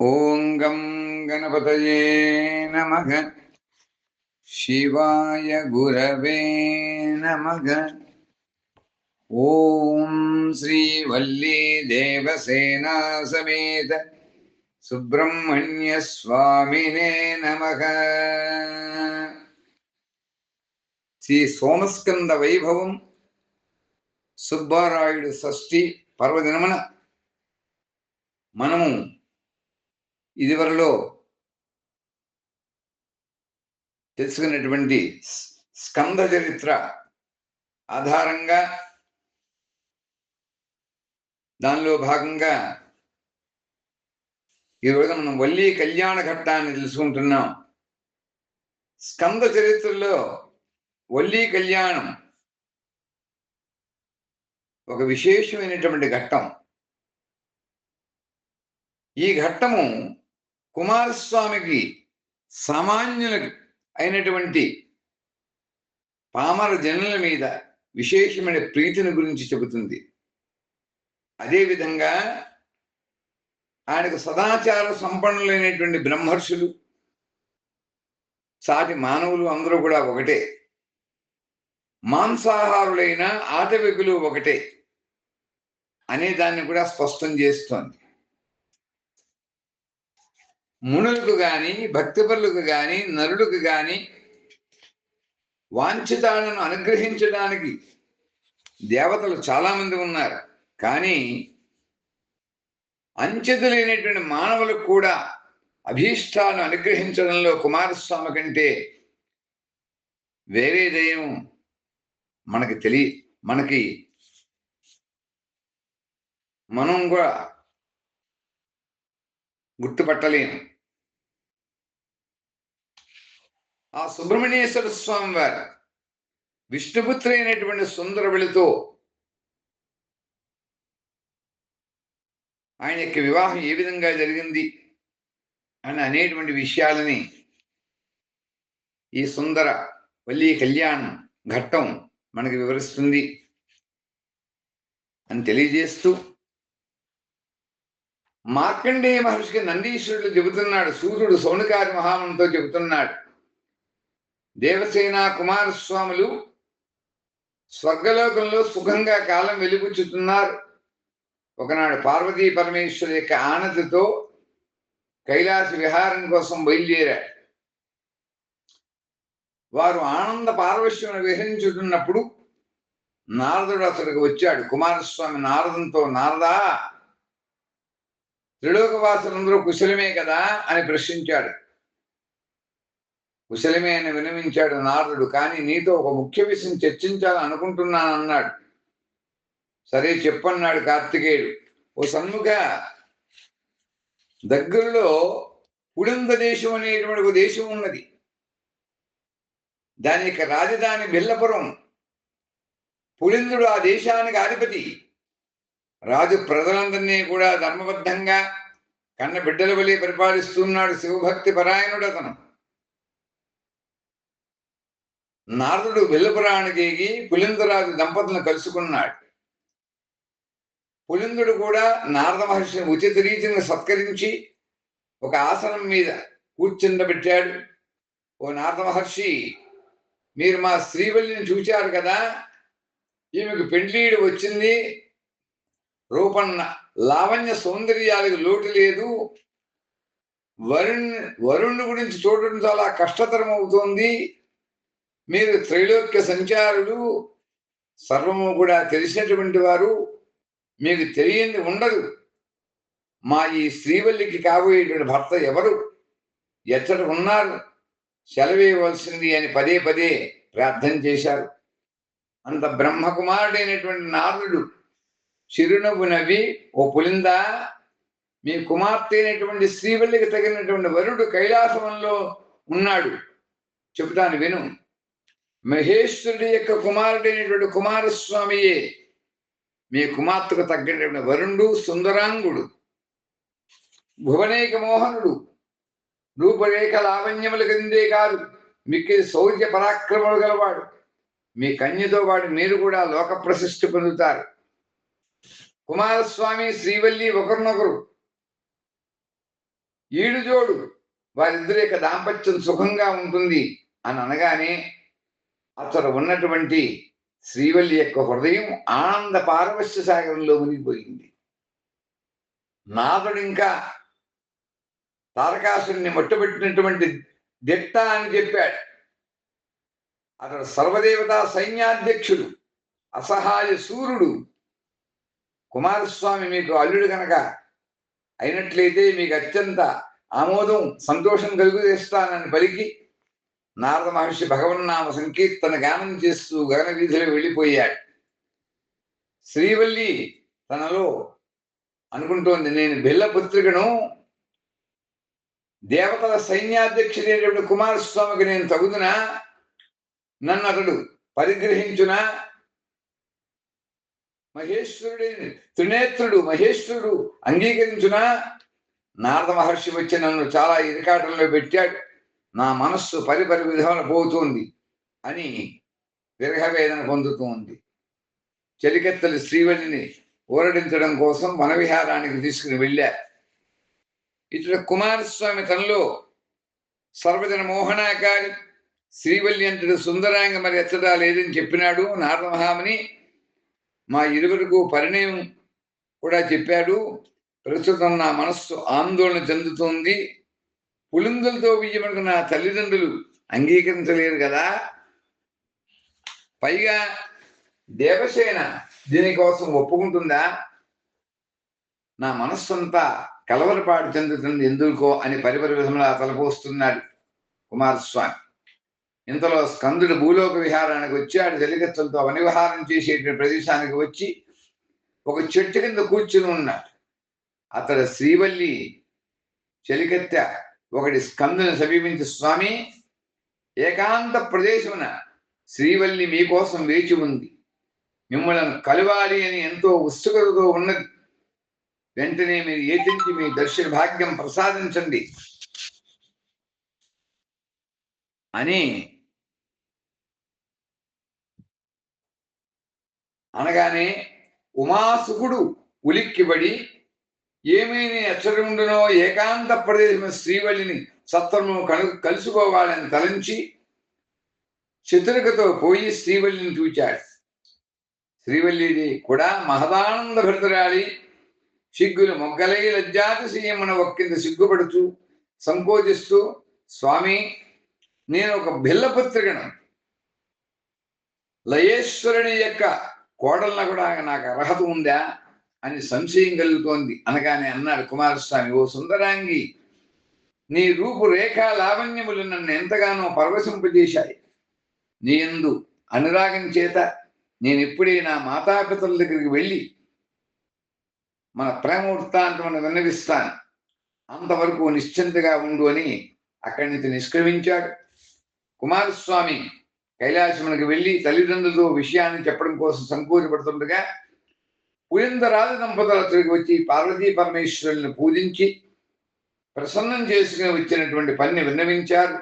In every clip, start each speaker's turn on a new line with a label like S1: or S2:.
S1: ఓం గం గణపతయే నమః శివాయ గురవే నమః ఓం శ్రీ వల్లీ దేవసేనా సమేత సుబ్రహ్మణ్య స్వామినే నమః శ్రీ సోమస్కంద వైభవం సుబ్బారాయుడు షష్ఠి పర్వదినమున మనము ఇదివరలో తెలుసుకున్నటువంటి స్కంద చరిత్ర ఆధారంగా దానిలో భాగంగా ఈరోజు మనం వల్లి కళ్యాణ ఘట్టాన్ని తెలుసుకుంటున్నాం. స్కంద చరిత్రలో వల్లి కళ్యాణం ఒక విశేషమైనటువంటి ఘట్టం. ఈ ఘట్టము కుమారస్వామికి సామాన్యులకు అయినటువంటి పామర జనుల మీద విశేషమైన ప్రీతిని గురించి చెబుతుంది. అదేవిధంగా ఆయనకు సదాచార సంపన్నులైనటువంటి బ్రహ్మర్షులు సాటి మానవులు అందరూ కూడా ఒకటే. మాంసాహారులైన ఆటవికులు ఒకటే అనే దాన్ని కూడా స్పష్టం చేస్తోంది. మునులకు గాని భక్తిపరులకు గాని నరులకు గాని వాంఛితాలను అనుగ్రహించడానికి దేవతలు చాలా మంది ఉన్నారు. కానీ అంచెతులైనటువంటి మానవులకు కూడా అభీష్టాలను అనుగ్రహించడంలో కుమారస్వామి కంటే వేరే దయం మనకి తెలియ మనకి మనం కూడా గుర్తుపట్టలేము. ఆ సుబ్రహ్మణ్యేశ్వర స్వామి వారు విష్ణుపుత్రి అయినటువంటి సుందరబిలితో ఆయన యొక్క వివాహం ఏ విధంగా జరిగింది అని అనేటువంటి విషయాలని ఈ సుందర వల్లి కళ్యాణం ఘట్టం మనకి వివరిస్తుంది అని తెలియజేస్తూ మార్కండేయ మహర్షికి నందీశ్వరుడు చెబుతున్నాడు సూర్యుడు సౌనకారి మహామునితో చెబుతున్నాడు. దేవసేన కుమారస్వాములు స్వర్గలోకంలో సుఖంగా కాలం వెలుగుచ్చుతున్నారు ఒకనాడు పార్వతీ పరమేశ్వరు యొక్క ఆనతితో కైలాస విహారం కోసం బయలుదేరాడు వారు ఆనంద పార్వశ్యమును విహరించుతున్నప్పుడు నారదుడు అతడికి వచ్చాడు. కుమారస్వామి నారదంతో నారదా త్రిలోకవాసులందరూ కుశలమే కదా? అని ప్రశ్నించాడు. కుశలమే అని వినమించాడు నారదుడు కానీ నీతో ఒక ముఖ్య విషయం చర్చించాలనుకుంటున్నాను అన్నాడు సరే చెప్పన్నాడు కార్తికేయుడు. ఓ సన్ముఖ దగ్గరలో పుడింద దేశం అనేటువంటి ఒక దేశం ఉన్నది. దాని యొక్క రాజధాని బిల్లపురం పులిందుడు ఆ దేశానికి అధిపతి. రాజు ప్రజలందరినీ కూడా ధర్మబద్ధంగా కన్న బిడ్డల వలె పరిపాలిస్తున్నాడు శివభక్తి పరాయణుడు అతను. నారదుడు బిల్లపురానికి పులిందరాజు దంపతులను కలుసుకున్నాడు. పులిందుడు కూడా నారద మహర్షిని ఉచిత రీతిని సత్కరించి ఒక ఆసనం మీద కూర్చుండబెట్టాడు. ఓ నారద మహర్షి మీరు మా శ్రీవల్లిని చూచారు కదా ఈమెకు పెండ్లీడు వచ్చింది. రూపన్న లావణ్య సౌందర్యాలకు లోటు లేదు. వరుణ్ వరుణ్ గురించి చూడటం చాలా కష్టతరం అవుతోంది మీరు త్రైలోక్య సంచారులు సర్వము కూడా తెలిసినటువంటి వారు మీకు తెలియంది ఉండదు. మా ఈ శ్రీవల్లికి కాబోయేటువంటి భర్త ఎవరు? ఎచ్చట ఉన్నారు. సెలవేయవలసింది అని పదే పదే ప్రార్థన చేశారు. అంత బ్రహ్మకుమారుడైనటువంటి నారదుడు చిరునవ్వు నవ్వి ఓ పులిందా మీ కుమార్తె అయినటువంటి శ్రీవల్లికి తగినటువంటి వరుడు కైలాసంలో ఉన్నాడు. చెబుతాను విను. మహేశ్వరుడి యొక్క కుమారుడైనటువంటి కుమారస్వామియే. మీ కుమార్తెకు తగ్గినటువంటి వరుణుడు సుందరాంగుడు భువనేక మోహనుడు రూపరేఖ లావణ్యములు కందే కాదు మీకు శౌర్య పరాక్రమలు గలవాడు. మీ కన్యతో వాడు మీరు కూడా లోక ప్రశస్తి పొందుతారు. కుమారస్వామి శ్రీవల్లి ఒకరినొకరు. ఈడుజోడు వారిద్దరి యొక్క దాంపత్యం సుఖంగా ఉంటుంది అని అనగానే అతడు ఉన్నటువంటి శ్రీవల్లి యొక్క హృదయం ఆనంద పారవశ్య సాగరంలో మునిగిపోయింది. నాథుడు ఇంకా తారకాసుని మట్టుపెట్టినటువంటి దిట్ట అని చెప్పాడు. అతడు సర్వదేవతా సైన్యాధ్యక్షుడు అసహాయ సూర్యుడు కుమారస్వామి మీకు అల్లుడు కనుక అయినట్లయితే మీకు అత్యంత ఆమోదం సంతోషం కలుగుదేస్తానని పలికి. నారద మహర్షి భగవన్నామ సంకీర్తన గానం చేస్తూ గగన వీధిలో వెళ్ళిపోయాడు. శ్రీవల్లి తనలో అనుకుంటోంది నేను బిల్లపుత్రికను దేవతల సైన్యాధ్యక్షుడైనటువంటి కుమారస్వామికి నేను తగుదునా? నన్ను అతడు పరిగ్రహించునా? మహేశ్వరుడైన త్రినేత్రుడు మహేశ్వరుడు అంగీకరించునా? నారద మహర్షి వచ్చి నన్ను చాలా ఇరకాటంలో పెట్టాడు. నా మనస్సు పరిపరి విధమున పోతుంది అని విరహవేదన పొందుతోంది. చెలికెత్తలి శ్రీవల్లిని ఊరడించడం కోసం వనవిహారానికి తీసుకుని వెళ్ళారు ఇతడు కుమారస్వామి తనలో సర్వజన మోహనాకారి శ్రీవల్లి అంతటి సుందరాంగ మరి ఎత్తడా లేదని చెప్పినాడు నారదమహాముని. మా ఇరువురికి పరిణయం కూడా చెప్పాడు. ప్రస్తుతం నా మనస్సు ఆందోళన చెందుతోంది. పులిందులతో బియ్యమనుకు నా తల్లిదండ్రులు అంగీకరించలేరు కదా? పైగా దేవసేన దీనికోసం ఒప్పుకుంటుందా? నా మనస్సంతా కలవరపాటు చెందుతుంది ఎందుకో అని పరిపరి విధంగా తలపోస్తున్నాడు కుమారస్వామి. ఇంతలో స్కందుడు భూలోక విహారానికి వచ్చాడు జలిగత్తులతో వనివిహారం చేసేటువంటి ప్రదేశానికి వచ్చి ఒక చెట్టు కింద కూర్చుని ఉన్నాడు. అతడు శ్రీవల్లి చెలికత్తె ఒకటి స్కందుని సమీపించి స్వామి. ఏకాంత ప్రదేశమున శ్రీవల్లి మీకోసం వేచి ఉంది. మిమ్మల్ని కలవాలి అని ఎంతో ఉత్సుకతతో ఉన్నది. వెంటనే మీరు ఏతించి మీ దర్శన భాగ్యం ప్రసాదించండి. అని అనగానే ఉమాసుకుడు ఉలిక్కిబడి ఏమైనా ఎచ్చరుండునో ఏకాంత ప్రదేశం శ్రీవల్లిని సత్వము కను కలుసుకోవాలని తలంచి చతురికతో పోయి శ్రీవల్లిని చూచాడు. శ్రీవల్లిది కూడా మహదానంద భరితరాలి. సిగ్గులు మొగ్గలై లజ్జాతి సీయమున ఒక్కింద సిగ్గుపడుతూ సంకోచిస్తూ స్వామి నేను ఒక భిల్లపుత్రికను లయేశ్వరుని యొక్క కోడలను కూడా నాకు అర్హత ఉందా? అని సంశయం కలుగుతోంది. అనగానే అన్నాడు కుమారస్వామి ఓ సుందరాంగి నీ రూపు రేఖా లావణ్యములు నన్ను ఎంతగానో పరవశింపజేశాయి. నీ ఎందు అనురాగం చేత నేను ఇప్పుడే నా మాతాపితల దగ్గరికి వెళ్ళి మన ప్రేమ వృత్తాంతమును విన్నవిస్తాను అంతవరకు నిశ్చింతగా ఉండు అని అక్కడి నుంచి నిష్క్రమించాడు. కుమారస్వామి కైలాసమునికి వెళ్ళి తల్లిదండ్రులతో విషయాన్ని చెప్పడం కోసం సంకోచపడుతుండగా పులిందరాజు దంపతుల తిరిగి వచ్చి పార్వతీ పరమేశ్వరుల్ని పూజించి ప్రసన్నం చేసుకుని వచ్చినటువంటి పని విన్నవించారు.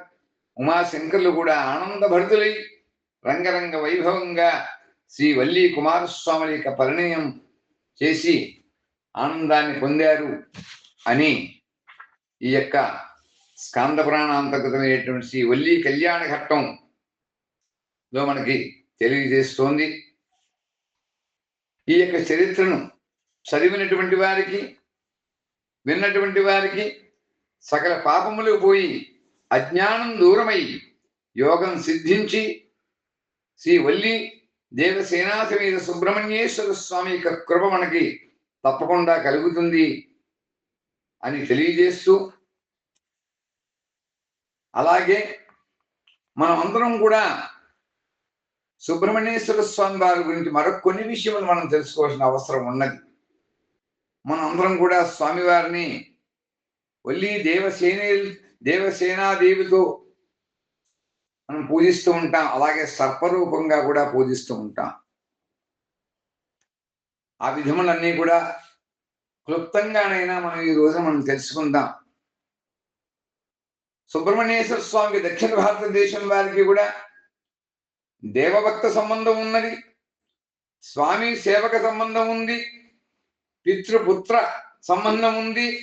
S1: ఉమాశంకర్లు కూడా ఆనందభరితులై రంగరంగ వైభవంగా శ్రీ వల్లి కుమారస్వామి యొక్క పరిణయం చేసి ఆనందాన్ని పొందారు అని ఈ యొక్క స్కాంద పురాణాంతర్గతమైనటువంటి శ్రీ వల్లి కళ్యాణ ఘట్టంలో మనకి తెలియజేస్తోంది. ఈ యొక్క చరిత్రను చదివినటువంటి వారికి విన్నటువంటి వారికి సకల పాపములు పోయి అజ్ఞానం దూరమై యోగం సిద్ధించి శ్రీ వల్లి దేవసేనాసమేత సుబ్రహ్మణ్యేశ్వర స్వామి యొక్క కృప మనకి తప్పకుండా కలుగుతుంది అని తెలియజేస్తూ అలాగే మనం అందరం కూడా సుబ్రహ్మణ్యేశ్వర స్వామి వారి గురించి మరొక కొన్ని విషయములు మనం తెలుసుకోవాల్సిన అవసరం ఉన్నది. మనం అందరం కూడా స్వామివారిని ఒల్లి దేవసేన దేవసేనాదేవితో మనం పూజిస్తూ ఉంటాం. అలాగే సర్పరూపంగా కూడా పూజిస్తూ ఉంటాం. ఆ విధములన్నీ కూడా క్లుప్తంగానైనా మనం ఈ రోజు మనం తెలుసుకుందాం. సుబ్రహ్మణ్యేశ్వర స్వామికి దక్షిణ భారతదేశం వారికి కూడా దేవభక్త సంబంధం ఉన్నది స్వామి సేవక సంబంధం ఉంది పితృపుత్ర సంబంధం ఉంది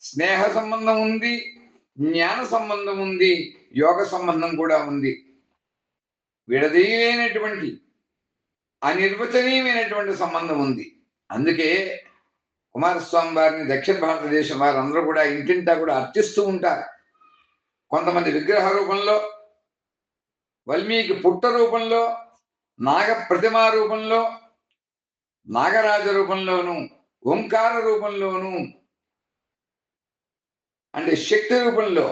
S1: స్నేహ సంబంధం ఉంది జ్ఞాన సంబంధం ఉంది యోగ సంబంధం కూడా ఉంది. విడదీయలేనటువంటి అనిర్వచనీయమైనటువంటి సంబంధం ఉంది. అందుకే కుమారస్వామి వారిని దక్షిణ భారతదేశం వారందరూ కూడా ఇంటింటా కూడా అర్చిస్తూ ఉంటారు. కొంతమంది విగ్రహ రూపంలో వాల్మీకి పుట్ట రూపంలో నాగ ప్రతిమా రూపంలో నాగరాజ రూపంలోను ఓంకార రూపంలోను అంటే శక్తి రూపంలో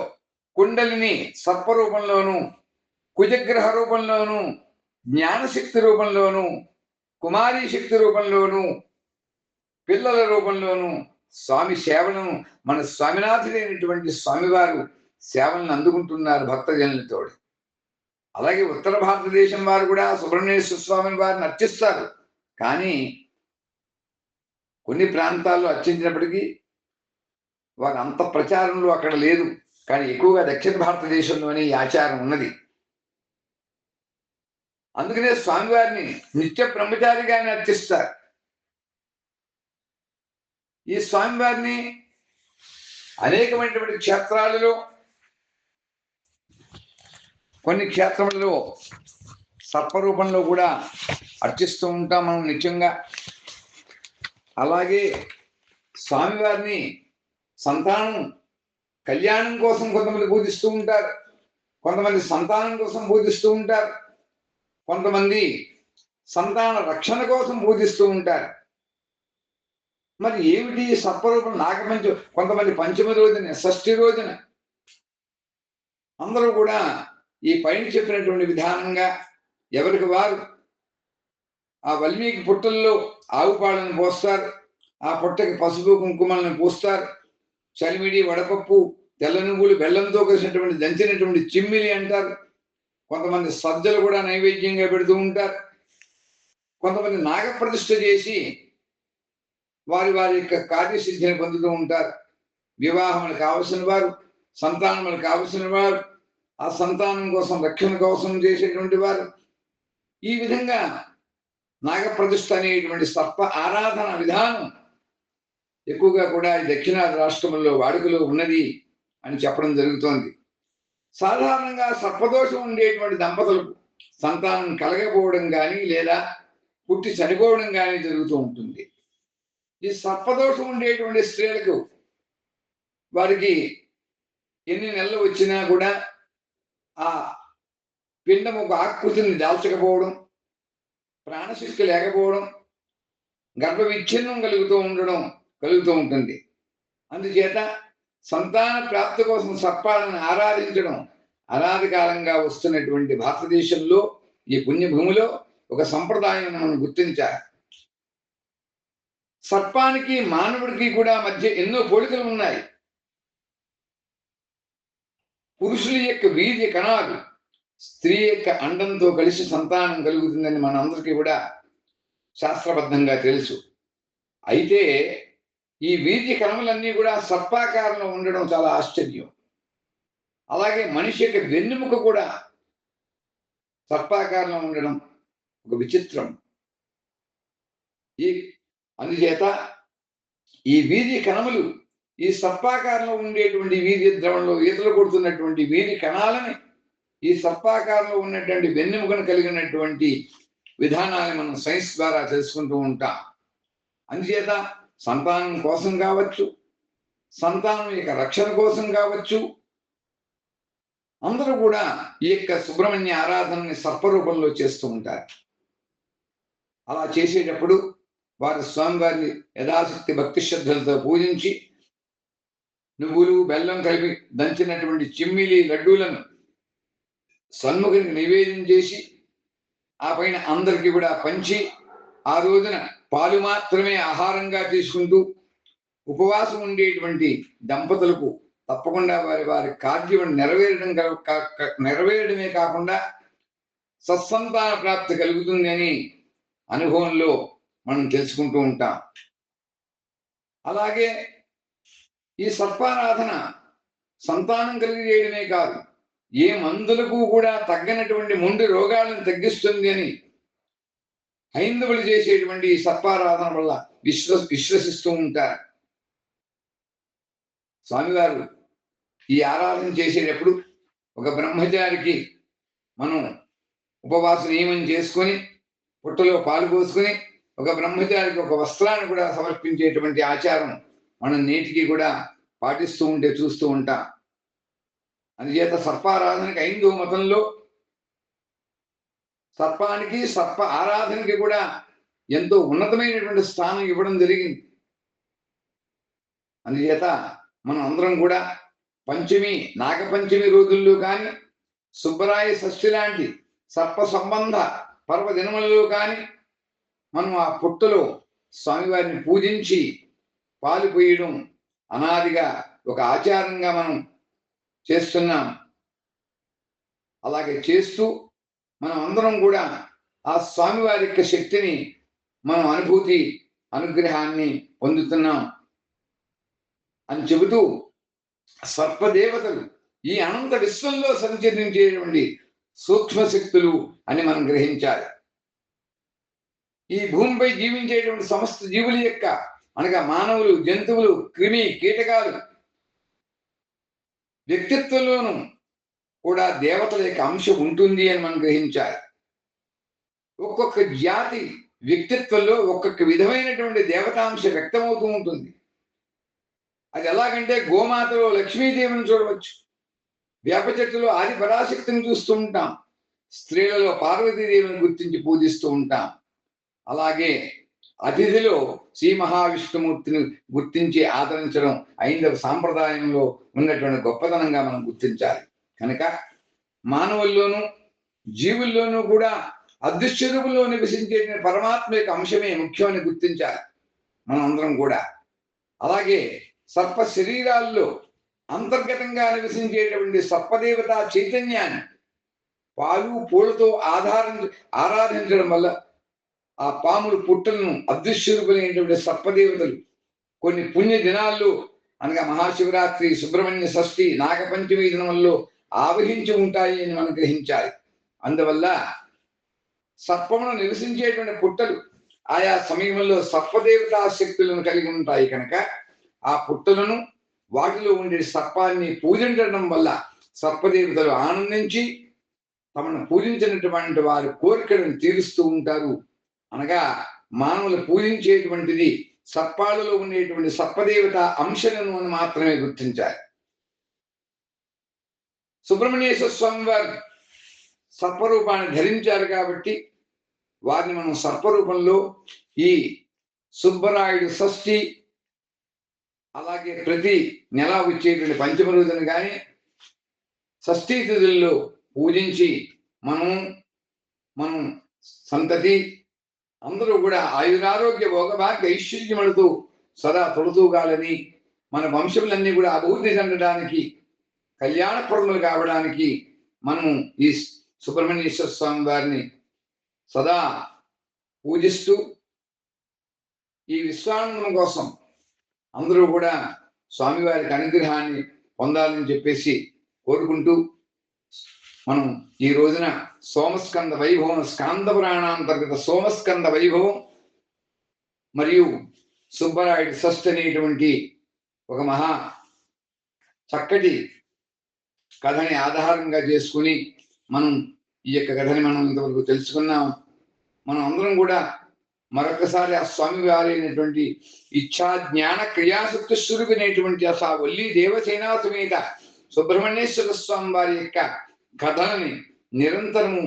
S1: కుండలిని సర్ప రూపంలోను కుజగ్రహ రూపంలోను జ్ఞానశక్తి రూపంలోను కుమారీ శక్తి రూపంలోను పిల్లల రూపంలోను స్వామి సేవలను మన స్వామినాథుడైనటువంటి స్వామివారు సేవలను అందుకుంటున్నారు భక్తజనులతోడు అలాగే ఉత్తర భారతదేశం వారు కూడా సుబ్రహ్మణ్యేశ్వర స్వామిని వారిని అర్చిస్తారు కానీ కొన్ని ప్రాంతాల్లో అర్చించినప్పటికీ వారు అంత ప్రచారంలో అక్కడ లేదు. కానీ ఎక్కువగా దక్షిణ భారతదేశంలోనే ఈ ఆచారం ఉన్నది. అందుకనే స్వామివారిని నిత్య బ్రహ్మచారిగానే అర్చిస్తారు. ఈ స్వామివారిని అనేకమైనటువంటి క్షేత్రాలలో కొన్ని క్షేత్రములలో సర్పరూపంలో కూడా అర్చిస్తూ ఉంటాం మనం నిత్యంగా. అలాగే స్వామివారిని సంతానం కళ్యాణం కోసం కొంతమంది పూజిస్తూ ఉంటారు. కొంతమంది సంతానం కోసం పూజిస్తూ ఉంటారు. కొంతమంది సంతాన రక్షణ కోసం పూజిస్తూ ఉంటారు. మరి ఏమిటి సర్పరూపం? నాగపంచం కొంతమంది పంచమి రోజున షష్ఠి రోజున అందరూ కూడా ఈ పైన చెప్పినటువంటి విధానంగా ఎవరికి వారు ఆ వల్మీకి పుట్టల్లో ఆవు పాలను పోస్తారు ఆ పుట్టకి పసుపు కుంకుమలను పూస్తారు చలిమిడి వడపప్పు తెల్ల నువ్వులు బెల్లంతో కలిసినటువంటి దంచినటువంటి చిమ్మిలి అంటారు. కొంతమంది సజ్జలు కూడా నైవేద్యంగా పెడుతూ ఉంటారు. కొంతమంది నాగప్రతిష్ఠ చేసి వారి వారి యొక్క కార్యసిద్ధిని పొందుతూ ఉంటారు. వివాహములు కావలసిన వారు సంతానములు కావలసిన వారు ఆ సంతానం కోసం రక్షణ కోసం చేసేటువంటి వారు. ఈ విధంగా నాగప్రతిష్ఠ అనేటువంటి సర్ప ఆరాధన విధానం ఎక్కువగా కూడా దక్షిణాది రాష్ట్రంలో వాడుకలో ఉన్నది అని చెప్పడం జరుగుతోంది. సాధారణంగా సర్పదోషం ఉండేటువంటి దంపతులకు సంతానం కలగకపోవడం కానీ లేదా పుట్టి చనిపోవడం కానీ జరుగుతూ ఉంటుంది. ఈ సర్పదోషం ఉండేటువంటి స్త్రీలకు వారికి ఎన్ని నెలలు వచ్చినా కూడా ఆ పిండం ఒక ఆకృతిని దాల్చకపోవడం ప్రాణశక్తి లేకపోవడం గర్భ విచ్ఛిన్నం కలుగుతూ ఉండడం కలుగుతూ ఉంటుంది. అందుచేత సంతాన ప్రాప్తి కోసం సర్పాలను ఆరాధించడం అనాది కాలంగా వస్తున్నటువంటి భారతదేశంలో ఈ పుణ్యభూమిలో ఒక సంప్రదాయం మనం గుర్తించాలి. సర్పానికి మానవుడికి కూడా మధ్య ఎన్నో పోలికలు ఉన్నాయి. పురుషుల యొక్క వీర్య కణాలు స్త్రీ యొక్క అండంతో కలిసి సంతానం కలుగుతుందని మనందరికీ కూడా శాస్త్రబద్ధంగా తెలుసు. అయితే ఈ వీర్య కణములన్నీ కూడా సర్పాకారంలో ఉండడం చాలా ఆశ్చర్యం. అలాగే మనిషి యొక్క వెన్నెముక కూడా సర్పాకారంలో ఉండడం ఒక విచిత్రం. ఈ అందుచేత ఈ వీర్య కణములు ఈ సర్పాకారంలో ఉండేటువంటి వీర్య ద్రవంలో ఈతలు కొడుతున్నటువంటి వీరి కణాలని ఈ సర్పాకారంలో ఉన్నటువంటి వెన్నెముకను కలిగినటువంటి విధానాన్ని మనం సైన్స్ ద్వారా తెలుసుకుంటూ ఉంటాం. అందుచేత సంతానం కోసం కావచ్చు సంతానం యొక్క రక్షణ కోసం కావచ్చు అందరూ కూడా ఈ యొక్క సుబ్రహ్మణ్య ఆరాధనని సర్పరూపంలో చేస్తూ ఉంటారు. అలా చేసేటప్పుడు వారి స్వామివారిని యథాశక్తి భక్తి శ్రద్ధలతో పూజించి నువ్వులు బెల్లం కలిపి దంచినటువంటి చిమ్మిలి లడ్డూలను సన్ముఖునికి నివేదన చేసి ఆ పైన అందరికి కూడా పంచి ఆ రోజున పాలు మాత్రమే ఆహారంగా తీసుకుంటూ ఉపవాసం ఉండేటువంటి దంపతులకు తప్పకుండా వారి వారి కార్యం నెరవేరడం కా- నెరవేరడమే కాకుండా సత్సంతాన ప్రాప్తి కలుగుతుంది అని అనుభవంలో మనం తెలుసుకుంటూ ఉంటాం. అలాగే ఈ సర్పారాధన సంతానం కలిగజేయడమే కాదు ఏ మందులకు కూడా తగ్గనటువంటి మొండి రోగాలను తగ్గిస్తుంది అని హైందవులు చేసేటువంటి ఈ సర్పారాధన వల్ల విశ్వ విశ్వసిస్తూ ఉంటారు. స్వామివారు ఈ ఆరాధన చేసేటప్పుడు ఒక బ్రహ్మచారికి మనం ఉపవాస నియమం చేసుకొని పుట్టలో పాలు పోసుకొని ఒక బ్రహ్మచారికి ఒక వస్త్రాన్ని కూడా సమర్పించేటువంటి ఆచారం మనం నేటికి కూడా పాటిస్తూ ఉంటే చూస్తూ ఉంటాం. అందుచేత సర్పారాధనకి హైందూ మతంలో సర్పానికి సర్ప ఆరాధనకి కూడా ఎంతో ఉన్నతమైనటువంటి స్థానం ఇవ్వడం జరిగింది. అందుచేత మనం అందరం కూడా పంచమి నాగపంచమి రోజుల్లో కానీ సుబ్బరాయ షష్ఠి లాంటి సర్ప సంబంధ పర్వదినములలో కానీ మనం ఆ పుట్టలో స్వామివారిని పూజించి పాలు పోయడం అనాదిగా ఒక ఆచారంగా మనం చేస్తున్నాం. అలాగే చేస్తూ మనం అందరం కూడా ఆ స్వామివారి యొక్క శక్తిని మనం అనుభూతి అనుగ్రహాన్ని పొందుతున్నాం అని చెబుతూ సర్పదేవతలు ఈ అనంత విశ్వంలో సంచరించేటువంటి సూక్ష్మ శక్తులు అని మనం గ్రహించాలి. ఈ భూమిపై జీవించేటువంటి సమస్త జీవుల యొక్క అనగా మానవులు జంతువులు క్రిమి కీటకాలు వ్యక్తిత్వంలోనూ కూడా దేవతల యొక్క అంశం ఉంటుంది అని మనం గ్రహించాలి. ఒక్కొక్క జాతి వ్యక్తిత్వంలో ఒక్కొక్క విధమైనటువంటి దేవతాంశ వ్యక్తమవుతూ ఉంటుంది. అది ఎలాగంటే గోమాతలో లక్ష్మీదేవిని చూడవచ్చు. వేప చెట్టులో ఆది పరాశక్తిని చూస్తూ ఉంటాం. స్త్రీలలో పార్వతీదేవిని గుర్తించి పూజిస్తూ ఉంటాం. అలాగే అతిథిలో శ్రీ మహావిష్ణుమూర్తిని గుర్తించి ఆదరించడం ఐందవ సాంప్రదాయంలో ఉన్నటువంటి గొప్పతనంగా మనం గుర్తించాలి. కనుక మానవుల్లోనూ జీవుల్లోనూ కూడా అదృశ్య రూపంలో నివసించే పరమాత్మ యొక్క అంశమే ముఖ్యమని గుర్తించాలి మనందరం కూడా. అలాగే సర్ప శరీరాల్లో అంతర్గతంగా నివసించేటువంటి సర్పదేవత చైతన్యాన్ని పాలు పూలతో ఆధారం ఆరాధించడం వల్ల ఆ పాములు పుట్టలను అదృశ్యరూపులైనటువంటి సర్పదేవతలు. కొన్ని పుణ్య దినాల్లో అనగా మహాశివరాత్రి సుబ్రహ్మణ్య షష్ఠి నాగపంచమి దినముల్లో ఆవహించి ఉంటాయి అని మనం గ్రహించాలి. అందువల్ల సర్పమును నివసించేటువంటి పుట్టలు ఆయా సమయంలో సర్పదేవతా శక్తులను కలిగి ఉంటాయి కనుక ఆ పుట్టలను వాటిలో ఉండే సర్పాన్ని పూజించడం వల్ల సర్పదేవతలు ఆనందించి తమను పూజించినటువంటి వారి కోరికలను తీరుస్తూ ఉంటారు. అనగా మానవులు పూజించేటువంటిది సర్పాలలో ఉండేటువంటి సర్పదేవత అంశలను అని మాత్రమే గుర్తించాలి. సుబ్రహ్మణ్యేశ్వర స్వామి వారు సర్పరూపాన్ని ధరించారు కాబట్టి వారిని మనం సర్పరూపంలో ఈ సుబ్బరాయుడు షష్ఠి అలాగే ప్రతి నెల వచ్చేటువంటి పంచమ రోజున కానీ షష్ఠీ తిథుల్లో పూజించి మనము మనం సంతతి అందరూ కూడా ఆయురారోగ్య భోగభాగ్య ఐశ్వర్యములతో సదా తొడుతూగాలని మన వంశములన్నీ కూడా అభివృద్ధి చెందడానికి కళ్యాణప్రదములు కావడానికి మనము ఈ సుబ్రహ్మణ్యేశ్వర స్వామి వారిని సదా పూజిస్తూ ఈ విశ్వానందం కోసం అందరూ కూడా స్వామివారికి అనుగ్రహాన్ని పొందాలని చెప్పేసి కోరుకుంటూ మనం ఈ రోజున సోమస్కంద వైభవం స్కాంద పురాణాంతర్గత సోమస్కంద వైభవం మరియు సుబ్బరాయుడు షష్ఠి అనేటువంటి ఒక మహా చక్కటి కథని ఆధారంగా చేసుకుని మనం ఈ యొక్క కథని మనం ఇంతవరకు తెలుసుకున్నాం. మనం అందరం కూడా మరొకసారి ఆ స్వామి వారైనటువంటి ఇచ్ఛా జ్ఞాన క్రియాశక్తి స్వరూపినటువంటి ఆ వల్లి దేవసేనా సమేత సుబ్రహ్మణ్యేశ్వర స్వామి వారి యొక్క కథలని నిరంతరము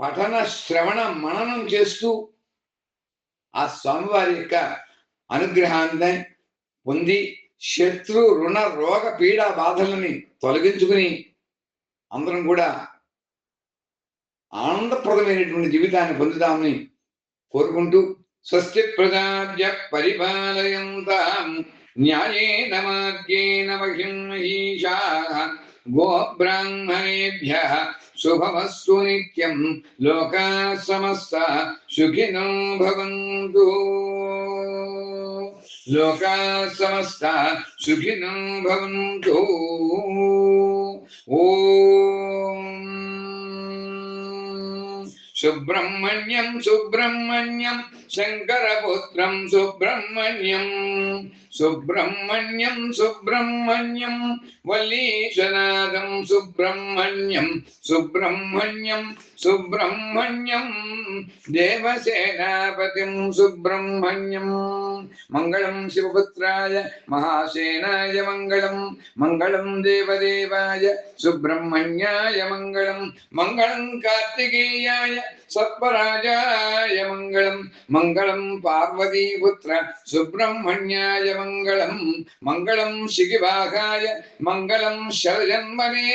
S1: పఠన శ్రవణ మననం చేస్తూ ఆ స్వామివారి యొక్క అనుగ్రహాన్ని పొంది శత్రు రుణ రోగ పీడా బాధలని తొలగించుకుని అందరం కూడా ఆనందప్రదమైనటువంటి జీవితాన్ని పొందుదామని కోరుకుంటూ స్వస్తి ప్రజాభ్య పరిపాలయంతాం న్యాయేన మార్గేణ మహిం మహిషా గోబ్రాహ్మణేభ్య శుభమస్తు నిత్యం లోకా సమస్త సుఖినో భవంతు లోకా సమస్త సుఖినో భవంతు ఓం సుబ్రహ్మణ్యం సుబ్రహ్మణ్యం శంకరపుత్రం సుబ్రహ్మణ్యం సుబ్రహ్మణ్యం సుబ్రహ్మణ్యం వల్లీశనాదం సుబ్రహ్మణ్యం సుబ్రహ్మణ్యం సుబ్రహ్మణ్యం దేవసేనాపతిం సుబ్రహ్మణ్యం. మంగళం శివపుత్రాయ మహాసేనాయ మంగళం మంగళం దేవదేవాయ సుబ్రహ్మణ్యాయ మంగళం మంగళం కార్తికేయాయ సత్వరాజాయ మంగళం మంగళం పార్వతీపుత్ర సుబ్రహ్మణ్యాయ மங்களம் மங்களம் சிகிவாகாய மங்களம் சரஜன்மனே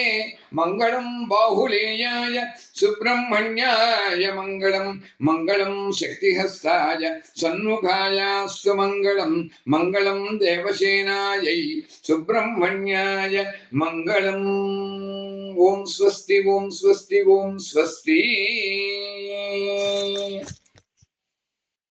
S1: மங்களம் பாகுலேயாய சுப்பிரமணியாய மங்களம் மங்களம் சக்திஹஸ்தாய சண்முகாய சுமங்கலம் மங்களம் தேவசேனாயை சுப்பிரமணியாய மங்களம். ஓம் ஸ்வஸ்தி ஓம் ஸ்வஸ்தி ஓம் ஸ்வஸ்தி.